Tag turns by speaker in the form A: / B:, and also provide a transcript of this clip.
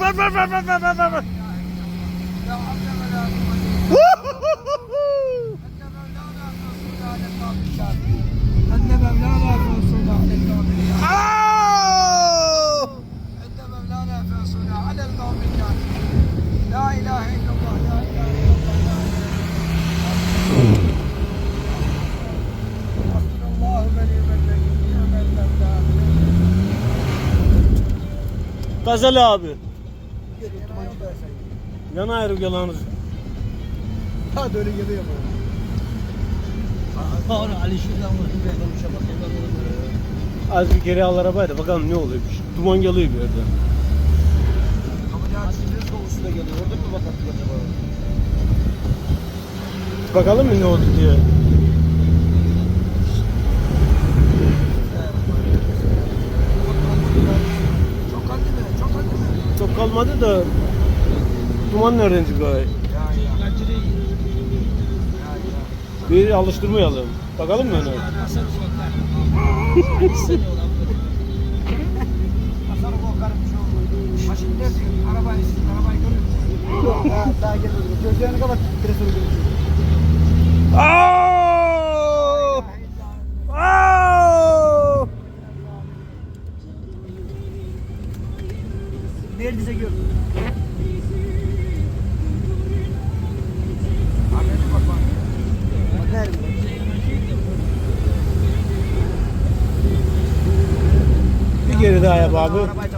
A: var var var var var var var var.
B: Gazel abi. Yana ayrı yalanız.
A: Ha böyle geliyor böyle.
C: Doğru Ali şuradan vurdu ben konuşa bakayım.
B: Az bir geri al arabayı da bakalım ne oluyormuş. Duman geliyor bir yerden.
C: Aslında soğusuna geliyor. Orada mı bakattık acaba?
B: Bakalım mı ne oldu diye. Kalmadı da duman nereden
A: ya.
B: Bir alıştırmayalım. Bakalım mı
A: dersin arabayı görüyor musun? Daha, gelmedi. Gözlerini kapat. Presörü görürsün.
B: Aa!
A: Neredeyse gör. Haberi bak bak. Haber mi?
B: Bir geri daha yap abi.
A: Arabayı